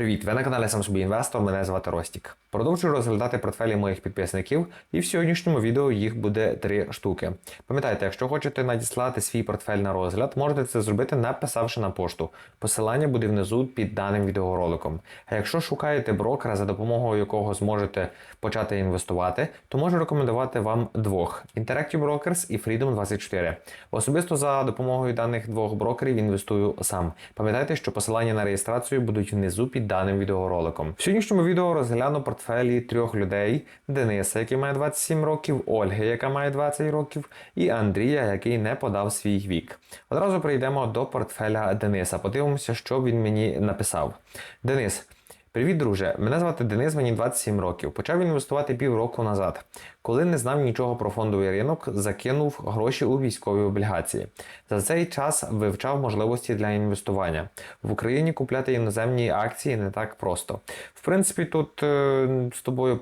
Привіт! Ви на каналі собі інвестор. Мене звати Ростік. Продовжую розглядати портфелі моїх підписників, і в сьогоднішньому відео їх буде три штуки. Пам'ятайте, якщо хочете надіслати свій портфель на розгляд, можете це зробити, написавши на пошту. Посилання буде внизу під даним відеороликом. А якщо шукаєте брокера, за допомогою якого зможете почати інвестувати, то можу рекомендувати вам двох: Interactive Brokers і Freedom 24. Особисто за допомогою даних двох брокерів інвестую сам. Пам'ятайте, що посилання на реєстрацію будуть внизу під даним відеороликом. В сьогоднішньому відео розгляну портфелі трьох людей: Дениса, який має 27 років, Ольги, яка має 20 років, і Андрія, який не подав свій вік. Одразу прийдемо до портфеля Дениса. Подивимося, що він мені написав. Денис. Привіт, друже! Мене звати Денис, мені 27 років. Почав інвестувати півроку назад. Коли не знав нічого про фондовий ринок, закинув гроші у військові облігації. За цей час вивчав можливості для інвестування. В Україні купляти іноземні акції не так просто. В принципі, тут е, з тобою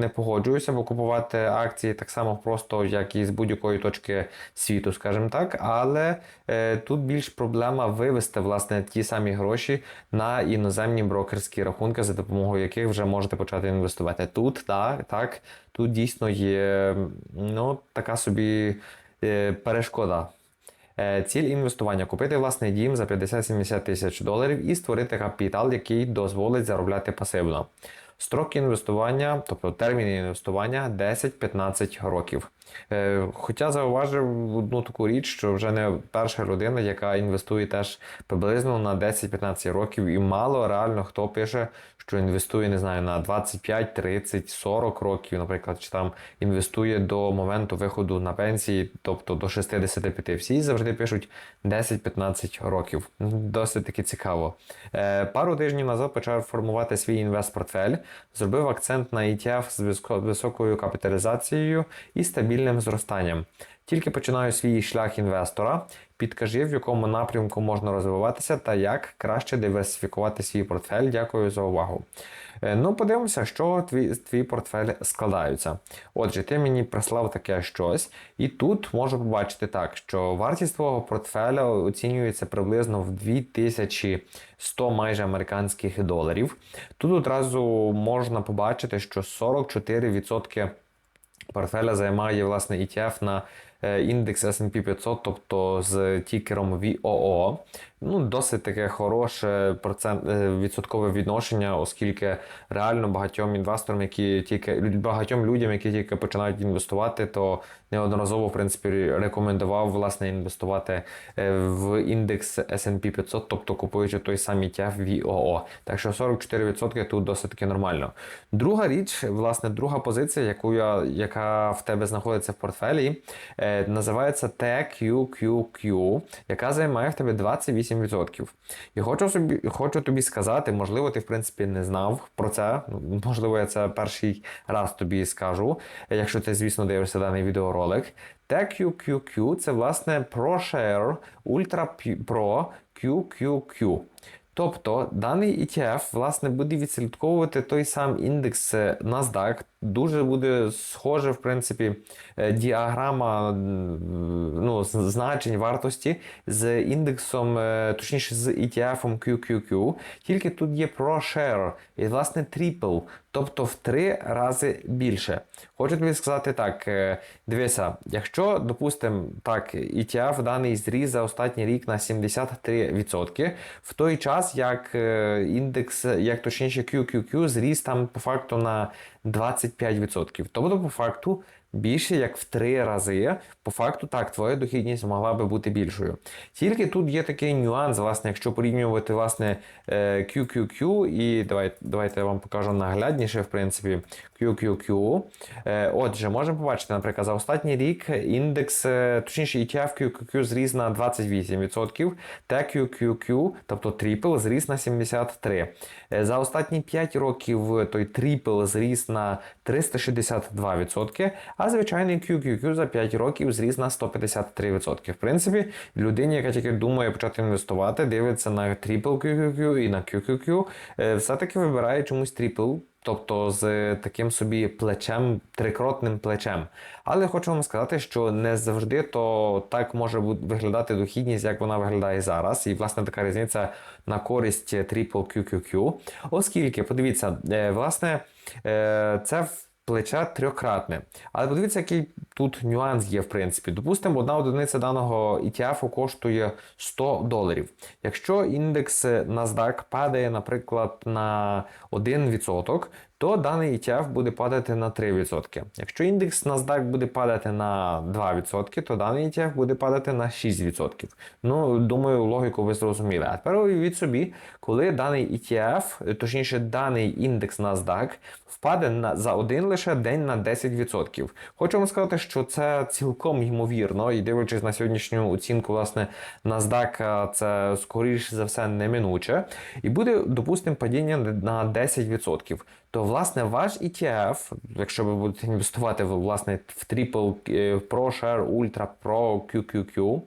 не погоджуюся, бо купувати акції так само просто, як і з будь-якої точки світу, скажімо так. Але е, тут більш проблема вивести власне ті самі гроші на іноземні брокерські рахунки, за допомогою яких вже можете почати інвестувати. Тут так, так, тут дійсно є ну, така собі е, перешкода. Е, Ціль інвестування купити власний дім за 50-70 тисяч доларів і створити капітал, який дозволить заробляти пасивно. Строки інвестування, тобто терміни інвестування 10-15 років. Е, Хоча зауважив одну таку річ, що вже не перша людина, яка інвестує теж приблизно на 10-15 років, і мало реально хто пише, що інвестує, не знаю, на 25, 30, 40 років, наприклад, чи там інвестує до моменту виходу на пенсії, тобто до 65. Всі завжди пишуть 10-15 років. Досить таки цікаво. Е, Пару тижнів назад почав формувати свій інвест-портфель, зробив акцент на ETF з високою капіталізацією і стабільним зростанням. Тільки починаю свій шлях інвестора. Підкажи, в якому напрямку можна розвиватися та як краще диверсифікувати свій портфель. Дякую за увагу. Е, Ну, подивимося, що твій, твій портфель складаються. Отже, ти мені прислав таке щось, і тут можу побачити так, що вартість твого портфеля оцінюється приблизно в 2100 майже американських доларів. Тут одразу можна побачити, що 44% портфеля займає власне ETF на індекс S&P 500, тобто з тікером VOO. Ну, досить таке хороше процент, е, відсоткове відношення, оскільки реально багатьом інвесторам, які тільки багатьом людям, які тільки починають інвестувати, то неодноразово в принципі рекомендував власне інвестувати е, в індекс S&P 500, тобто купуючи той самий ETF VOO. Так що 44% тут досить таки нормально. Друга річ, власне, друга позиція, яку я, яка в тебе знаходиться в портфелі, е, називається TQQQ, яка займає в тебе 28%. І хочу собі хочу тобі сказати, можливо, ти в принципі не знав про це. Можливо, я це перший раз тобі скажу, якщо ти, звісно, дивишся даний відеоролик. TQQQ це власне ProShare Ultra Pro QQQ. Тобто даний ETF власне буде відслідковувати той сам індекс е, NASDAQ. Дуже буде схоже, в принципі, е, діаграма ну, значень вартості з індексом, е, точніше з ETF QQQ. Тільки тут є ProShare і власне Triple, тобто в три рази більше. Хочу тобі сказати так: е, дивися, якщо, допустимо, так, ETF даний зріс за останній рік на 73%, в той час як е, індекс, як точніше QQQ зріс там по факту на 25%. Тобто, по факту, більше як в три рази, по факту, так, твоя дохідність могла би бути більшою. Тільки тут є такий нюанс, власне, якщо порівнювати власне е, QQQ, і давайте, давайте я вам покажу наглядніше, в принципі, QQQ. Е, Отже, можемо побачити, наприклад, за останній рік індекс, е, точніше, ETF QQQ зріс на 28%, TQQQ, тобто Triple, зріс на 73%. Е, За останні 5 років той Triple зріс на 362%, а звичайний QQQ за 5 років зріс на 153%. В принципі, людині, яка тільки думає почати інвестувати, дивиться на Triple QQQ і на QQQ, е, все-таки вибирає чомусь Triple, тобто з таким собі плечем, трикротним плечем. Але хочу вам сказати, що не завжди то так може виглядати дохідність, як вона виглядає зараз. І власне така різниця на користь Triple QQQ. Оскільки, подивіться, е, власне, е, це в плече трьохкратне. Але подивіться, який тут нюанс є, в принципі. Допустимо, одна одиниця даного ETF коштує 100 доларів. Якщо індекс NASDAQ падає, наприклад, на 1%, то даний ETF буде падати на 3%. Якщо індекс NASDAQ буде падати на 2%, то даний ETF буде падати на 6%. Ну, думаю, логіку ви зрозуміли. А тепер уявіть собі, коли даний ETF, точніше, даний індекс NASDAQ впаде на, за один лише день на 10%. Хочу вам сказати, що це цілком ймовірно, і дивлячись на сьогоднішню оцінку, власне, NASDAQ, це скоріш за все неминуче. І буде, допустимо, падіння на 10%. То, власне, ваш ETF, якщо ви будете інвестувати в, власне, в Triple е, Pro Share Ultra Pro QQQ,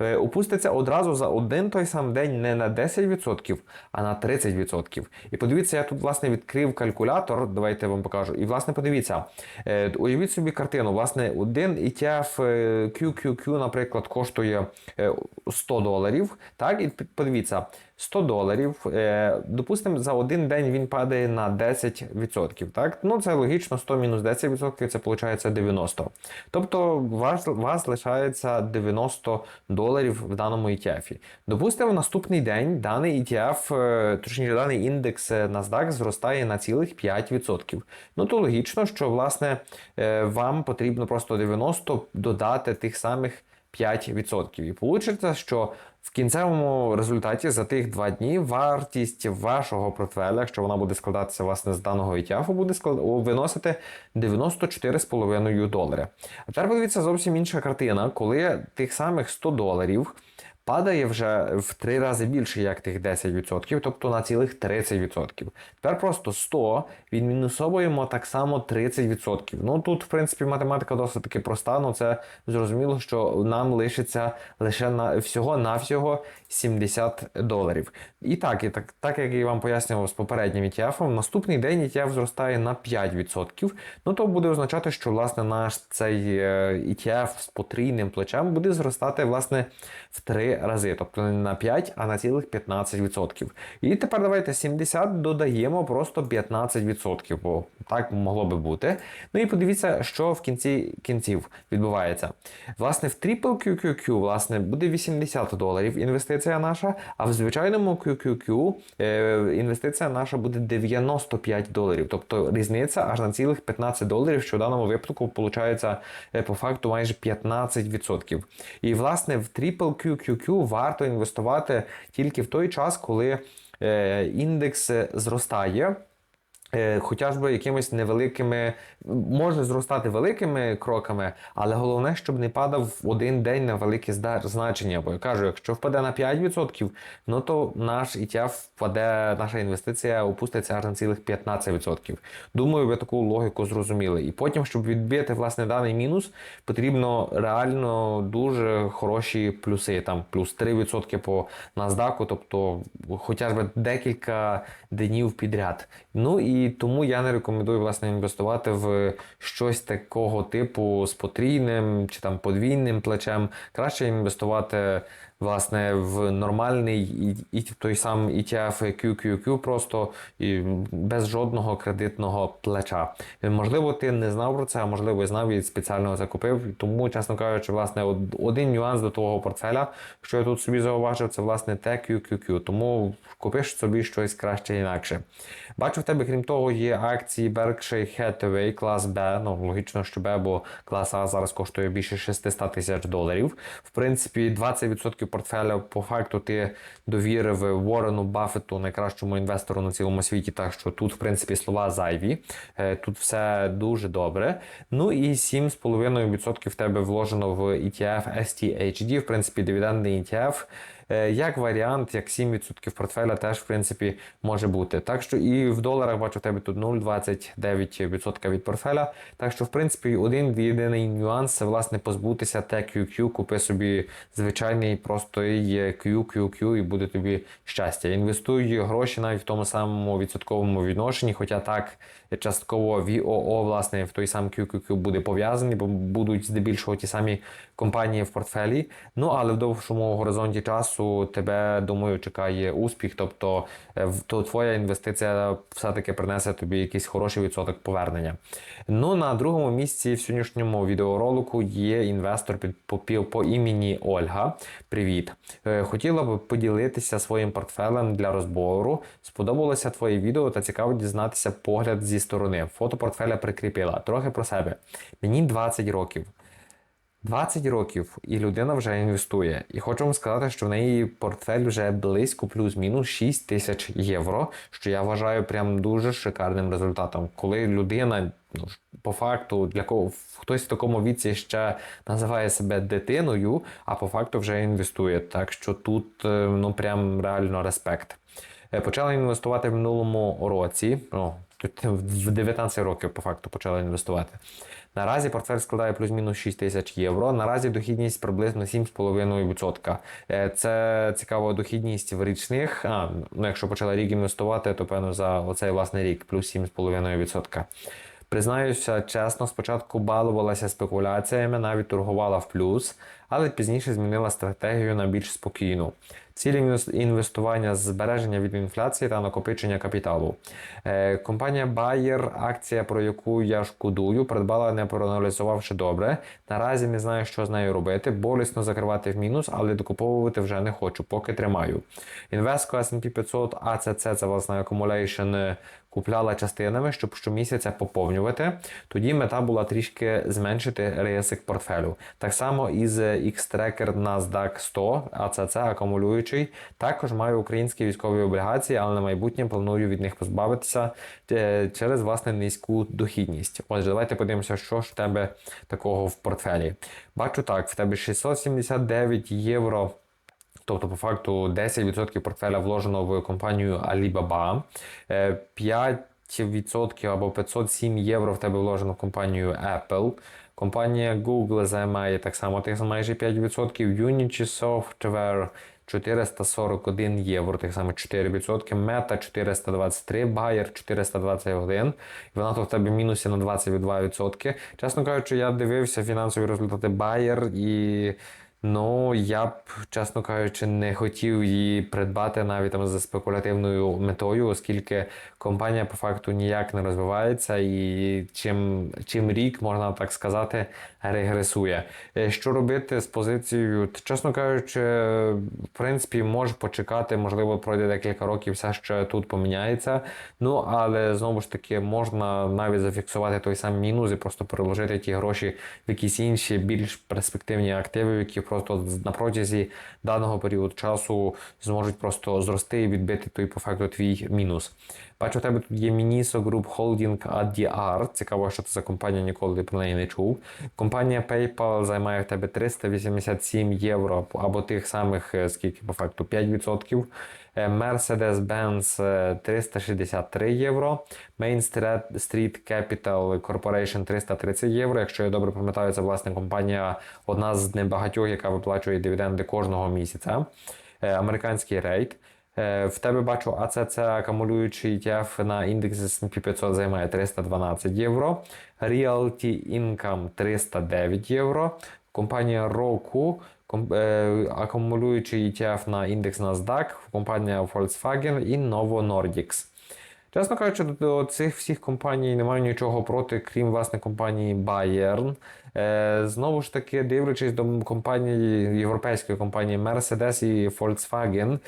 е, опуститься одразу за один той самий день не на 10%, а на 30%. І подивіться, я тут, власне, відкрив калькулятор, давайте я вам покажу. І, власне, подивіться, е, уявіть собі картину. Власне, один ETF е, QQQ, наприклад, коштує е, 100 доларів. Так, і подивіться, 100 доларів. Е, допустимо, за один день він падає на 10%. Так? Ну, це логічно, 100 мінус 10% це виходить 90. Тобто, вас, вас лишається 90 доларів в даному ETF. Допустимо, в наступний день даний ETF, е, точніше, даний індекс е, NASDAQ зростає на цілих 5%. Ну, то логічно, що власне вам потрібно просто 90 додати тих самих 5%. І вийде, що в кінцевому результаті за тих два дні вартість вашого портфеля, якщо вона буде складатися власне з даного ETF, буде склад... виносити 94,5 долари. А тепер подивіться зовсім інша картина, коли тих самих 100 доларів. Падає вже в три рази більше, як тих 10%, тобто на цілих 30%. Тепер просто 100 відмінусовуємо так само 30%. Ну тут, в принципі, математика досить таки проста, ну це зрозуміло, що нам лишиться лише на всього-навсього 70 доларів. І так, і так, так як я вам пояснював з попереднім ETF, наступний день ETF зростає на 5%. Ну то буде означати, що власне наш цей е, ETF з потрійним плечем буде зростати власне в 3 рази, тобто не на 5, а на цілих 15%. І тепер давайте 70 додаємо просто 15%, бо так могло би бути. Ну і подивіться, що в кінці кінців відбувається. Власне, в Triple QQQ власне, буде 80 доларів інвестиція наша, а в звичайному QQQ е, інвестиція наша буде 95 доларів. Тобто різниця аж на цілих 15 доларів, що в даному випадку виходить е, по факту майже 15%. І власне в Triple QQQ варто інвестувати тільки в той час, коли е, індекс зростає. Е, Хоча би якимись невеликими, може зростати великими кроками, але головне, щоб не падав в один день на великі значення. Бо я кажу, якщо впаде на 5%, ну то наш ETF впаде, наша інвестиція опуститься аж на цілих 15%. Думаю, ви таку логіку зрозуміли. І потім, щоб відбити власне даний мінус, потрібно реально дуже хороші плюси, там плюс 3% по NASDAQ, тобто хоча б декілька днів підряд. Ну і тому я не рекомендую власне інвестувати в щось такого типу з потрійним чи там подвійним плечем. Краще інвестувати власне в нормальний і, і той сам ETF QQQ просто і без жодного кредитного плеча. Можливо, ти не знав про це, а можливо, і знав і спеціально закупив. Тому, чесно кажучи, власне, один нюанс до твого портфеля, що я тут собі зауважив, це власне те QQQ. Тому купиш собі щось краще інакше. Бачу, в тебе, крім того, є акції Berkshire Hathaway клас Б. Ну, логічно, що Б, бо клас А зараз коштує більше 600 тисяч доларів. В принципі, 20% портфеля по факту ти довірив Уоррену Баффету, найкращому інвестору на цілому світі. Так що тут, в принципі, слова зайві. Е, Тут все дуже добре. Ну і 7,5% в тебе вложено в ETF STHD, в принципі, дивідендний ETF. Е, Як варіант, як 7% портфеля теж, в принципі, може бути. Так що і в доларах бачу в тебе тут 0,29% від портфеля. Так що, в принципі, один єдиний нюанс це власне позбутися TQQ, купи собі звичайний простий QQQ і буде тобі щастя. Інвестуй гроші навіть в тому самому відсотковому відношенні, хоча так частково VOO, власне, в той самий QQQ буде пов'язаний, бо будуть здебільшого ті самі компанії в портфелі. Ну але в довшому горизонті часу тебе, думаю, чекає успіх. Тобто, е, то твоя інвестиція все-таки принесе тобі якийсь хороший відсоток повернення. Ну на другому місці в сьогоднішньому відеоролику є інвестор під по, пі- по імені Ольга. Привіт! Е, Хотіла б поділитися своїм портфелем для розбору. Сподобалося твоє відео та цікаво дізнатися погляд зі сторони. Фото портфеля прикріпила. Трохи про себе. Мені 20 років. 20 років і людина вже інвестує. І хочу вам сказати, що в неї портфель вже близько плюс-мінус 6 тисяч євро, що я вважаю прям дуже шикарним результатом. Коли людина, ну по факту, для кого хтось в такому віці ще називає себе дитиною, а по факту вже інвестує. Так що тут е, ну прям реально респект. Е, Почала інвестувати в минулому році. Ну, в 19 років по факту почала інвестувати. Наразі портфель складає плюс-мінус 6 тисяч євро. Наразі дохідність приблизно 7,5%. Е, Це цікава дохідність в річних. А, ну якщо почала рік інвестувати, то певно за оцей власний рік плюс 7,5%. Признаюся чесно, спочатку балувалася спекуляціями, навіть торгувала в плюс, але пізніше змінила стратегію на більш спокійну. Інвес- інвестування з збереження від інфляції та накопичення капіталу. Е, компанія Bayer, акція, про яку я шкодую, придбала не проаналізувавши добре. Наразі не знаю, що з нею робити. Болісно закривати в мінус, але докуповувати вже не хочу, поки тримаю. Інвестко S&P 500 ACC, це власне accumulation, е, купляла частинами, щоб щомісяця поповнювати. Тоді мета була трішки зменшити ризик портфелю. Так само і з X-Tracker NASDAQ 100, ACC акумулюючий. Також маю українські військові облігації, але на майбутнє планую від них позбавитися е, через власне низьку дохідність. Отже, давайте подивимося, що ж в тебе такого в портфелі. Бачу так, в тебе 679 євро. Тобто, по факту, 10% портфеля вложено в компанію Alibaba, е, 5% або 507 євро в тебе вложено в компанію Apple. Компанія Google займає так само тих майже 5%, Unity Software 441 євро, тих саме 4%, Meta 423, Bayer 421, і вона то в тебе мінусі на 22%. Чесно кажучи, я дивився фінансові результати Bayer і. Ну, я б, чесно кажучи, не хотів її придбати навіть там за спекулятивною метою, оскільки компанія по факту ніяк не розвивається і чим, чим рік, можна так сказати, регресує. Е, Що робити з позицією? Чесно кажучи, в принципі, може почекати, можливо, пройде декілька років, все ще тут поміняється. Ну, але знову ж таки, можна навіть зафіксувати той самий мінус і просто переложити ті гроші в якісь інші більш перспективні активи, які просто на протязі даного періоду часу зможуть просто зрости і відбити той по факту твій мінус. Бачу, у тебе тут є Miniso Group Holding ADR. Цікаво, що це за компанія, ніколи про неї не чув. Компанія PayPal займає в тебе 387 євро або тих самих, е, скільки по факту 5%. Е, Mercedes-Benz е, 363 євро. Main Street- Capital Corporation 330 євро. Якщо я добре пам'ятаю, це власне компанія одна з небагатьох, яка виплачує дивіденди кожного місяця. Е, Американський рейд. Е, В тебе бачу АЦЦ акумулюючий ETF на індекс S&P 500 займає 312 євро. Realty Income 309 євро. Компанія Roku е, ETF на індекс NASDAQ, компанія Volkswagen і Novo Nordics. Чесно кажучи, до цих всіх компаній немає нічого проти, крім власне компанії Bayern. Е, знову ж таки, дивлячись до компанії європейської компанії Mercedes і Volkswagen.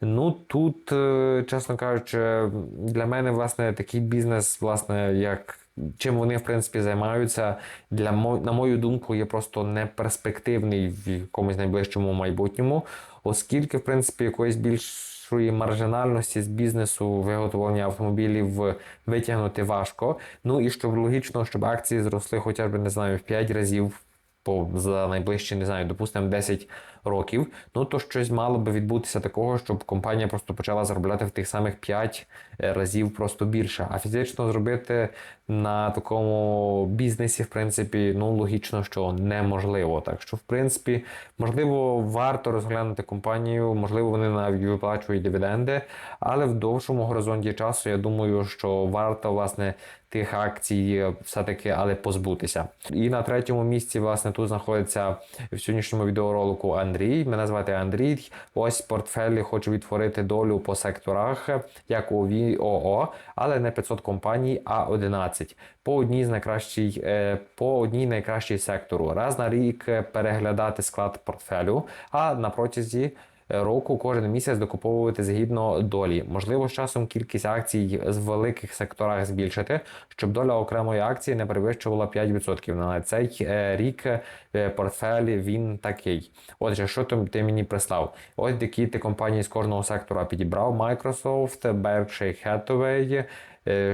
Ну тут, е, чесно кажучи, для мене власне такий бізнес, власне, як чим вони в принципі займаються, для на мою думку, є просто неперспективний в якомусь найближчому майбутньому, оскільки, в принципі, якоїсь більшої маржинальності з бізнесу виготовлення автомобілів витягнути важко. Ну і щоб логічно, щоб акції зросли хоча б не знаю в 5 разів по за найближчі, не знаю, допустимо, 10 років, ну то щось мало би відбутися такого, щоб компанія просто почала заробляти в тих самих 5 разів просто більше. А фізично зробити на такому бізнесі, в принципі, ну логічно, що неможливо. Так що, в принципі, можливо, варто розглянути компанію, можливо, вони навіть виплачують дивіденди, але в довшому горизонті часу я думаю, що варто власне тих акцій все-таки але позбутися. І на третьому місці, власне, тут знаходиться в сьогоднішньому відеоролику Андрій. Мене звати Андрій. Ось портфелі хочу відтворити долю по секторах, як у ВІОО, але не 500 компаній, а 11. По одній з найкращій, е, по одній найкращій сектору. Раз на рік е, переглядати склад портфелю, а на протязі року кожен місяць докуповувати згідно долі. Можливо, з часом кількість акцій з великих секторах збільшити, щоб доля окремої акції не перевищувала 5%. На цей е, рік е, портфель він такий. Отже, що ти, мені прислав? Ось які ти компанії з кожного сектора підібрав: Microsoft, Berkshire Hathaway,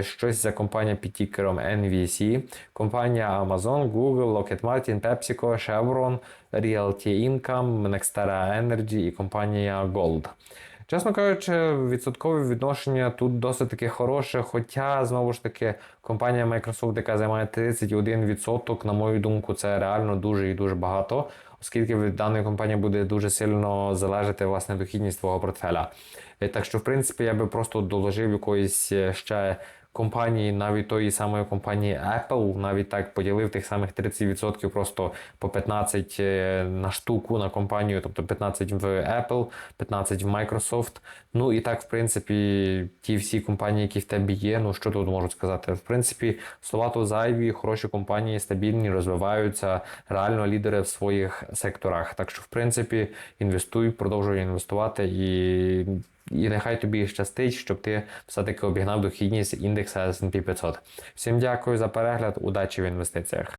щось за компанія під тікером NVC, компанія Amazon, Google, Lockheed Martin, PepsiCo, Chevron, Realty Income, Nextera Energy і компанія Gold. Чесно кажучи, відсоткове відношення тут досить таки хороше, хоча, знову ж таки, компанія Microsoft, яка займає 31%, на мою думку, це реально дуже і дуже багато, оскільки від даної компанії буде дуже сильно залежати власне дохідність твого портфеля. Е, Так що, в принципі, я би просто доложив якоїсь е, ще компанії, навіть тої самої компанії Apple, навіть так поділив тих самих 30% просто по 15 е, на штуку на компанію, тобто 15 в Apple, 15 в Microsoft. Ну і так, в принципі, ті всі компанії, які в тебе є, ну що тут можу сказати? В принципі, слова то зайві, хороші компанії, стабільні, розвиваються, реально лідери в своїх секторах. Так що, в принципі, інвестуй, продовжуй інвестувати і. І нехай тобі щастить, щоб ти все-таки обігнав дохідність індекса S&P 500. Всім дякую за перегляд, удачі в інвестиціях.